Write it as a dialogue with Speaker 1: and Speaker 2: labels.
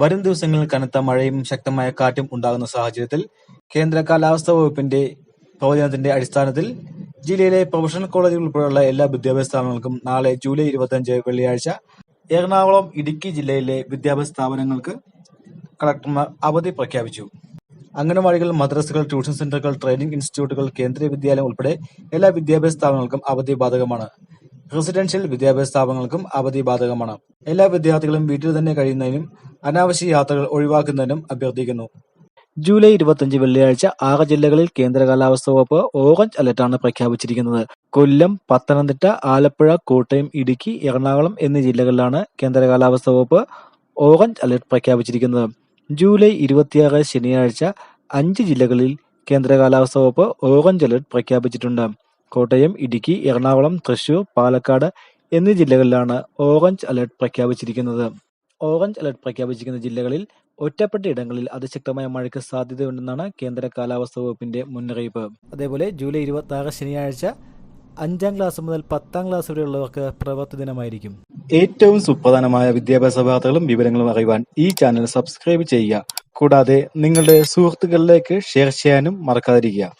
Speaker 1: വരും ദിവസങ്ങളിൽ കനത്ത മഴയും ശക്തമായ കാറ്റും ഉണ്ടാകുന്ന സാഹചര്യത്തിൽ കേന്ദ്ര കാലാവസ്ഥാ വകുപ്പിന്റെ പ്രവചനത്തിന്റെ അടിസ്ഥാനത്തിൽ ജില്ലയിലെ പ്രൊഫഷണൽ കോളേജുകൾ ഉൾപ്പെടെയുള്ള എല്ലാ വിദ്യാഭ്യാസ സ്ഥാപനങ്ങൾക്കും നാളെ ജൂലൈ ഇരുപത്തിയഞ്ച് വെള്ളിയാഴ്ച എറണാകുളം ഇടുക്കി ജില്ലയിലെ വിദ്യാഭ്യാസ സ്ഥാപനങ്ങൾക്ക് കളക്ടർമാർ അവധി പ്രഖ്യാപിച്ചു. അംഗനവാടികൾ, മദ്രസകൾ, ട്യൂഷൻ സെന്ററുകൾ, ട്രെയിനിംഗ് ഇൻസ്റ്റിറ്റ്യൂട്ടുകൾ, കേന്ദ്രീയ വിദ്യാലയം ഉൾപ്പെടെ എല്ലാ വിദ്യാഭ്യാസ സ്ഥാപനങ്ങൾക്കും അവധി ബാധകമാണ്. റെസിഡൻഷ്യൽ വിദ്യാഭ്യാസ സ്ഥാപനങ്ങൾക്കും അവധി ബാധകമാണ്. എല്ലാ വിദ്യാർത്ഥികളും വീട്ടിൽ തന്നെ കഴിയുന്നതിനും അനാവശ്യ യാത്രകൾ ഒഴിവാക്കുന്നതിനും അഭ്യർത്ഥിക്കുന്നു. ജൂലൈ ഇരുപത്തിയഞ്ച് വെള്ളിയാഴ്ച ആറ് ജില്ലകളിൽ കേന്ദ്ര കാലാവസ്ഥാ വകുപ്പ് ഓറഞ്ച് അലർട്ടാണ് പ്രഖ്യാപിച്ചിരിക്കുന്നത്. കൊല്ലം, പത്തനംതിട്ട, ആലപ്പുഴ, കോട്ടയം, ഇടുക്കി, എറണാകുളം എന്നീ ജില്ലകളിലാണ് കേന്ദ്ര കാലാവസ്ഥാ വകുപ്പ് ഓറഞ്ച് അലർട്ട് പ്രഖ്യാപിച്ചിരിക്കുന്നത്. ജൂലൈ ഇരുപത്തിയാറ് ശനിയാഴ്ച അഞ്ച് ജില്ലകളിൽ കേന്ദ്ര കാലാവസ്ഥാ വകുപ്പ് ഓറഞ്ച് അലർട്ട് പ്രഖ്യാപിച്ചിട്ടുണ്ട്. കോട്ടയം, ഇടുക്കി, എറണാകുളം, തൃശൂർ, പാലക്കാട് എന്നീ ജില്ലകളിലാണ് ഓറഞ്ച് അലർട്ട് പ്രഖ്യാപിച്ചിരിക്കുന്നത്. ഓറഞ്ച് അലർട്ട് പ്രഖ്യാപിച്ചിരിക്കുന്ന ജില്ലകളിൽ ഒറ്റപ്പെട്ട ഇടങ്ങളിൽ അതിശക്തമായ മഴയ്ക്ക് സാധ്യതയുണ്ടെന്നാണ് കേന്ദ്ര കാലാവസ്ഥാ വകുപ്പിന്റെ മുന്നറിയിപ്പ്. അതേപോലെ ജൂലൈ ഇരുപത്തി ആറ് ശനിയാഴ്ച അഞ്ചാം ക്ലാസ് മുതൽ പത്താം ക്ലാസ് വരെയുള്ളവർക്ക് പ്രവൃത്തി ദിനമായിരിക്കും. ഏറ്റവും സുപ്രധാനമായ വിദ്യാഭ്യാസ വാർത്തകളും വിവരങ്ങളും അറിയുവാൻ ഈ ചാനൽ സബ്സ്ക്രൈബ് ചെയ്യുക. കൂടാതെ നിങ്ങളുടെ സുഹൃത്തുക്കളിലേക്ക് ഷെയർ ചെയ്യാനും മറക്കാതിരിക്കുക.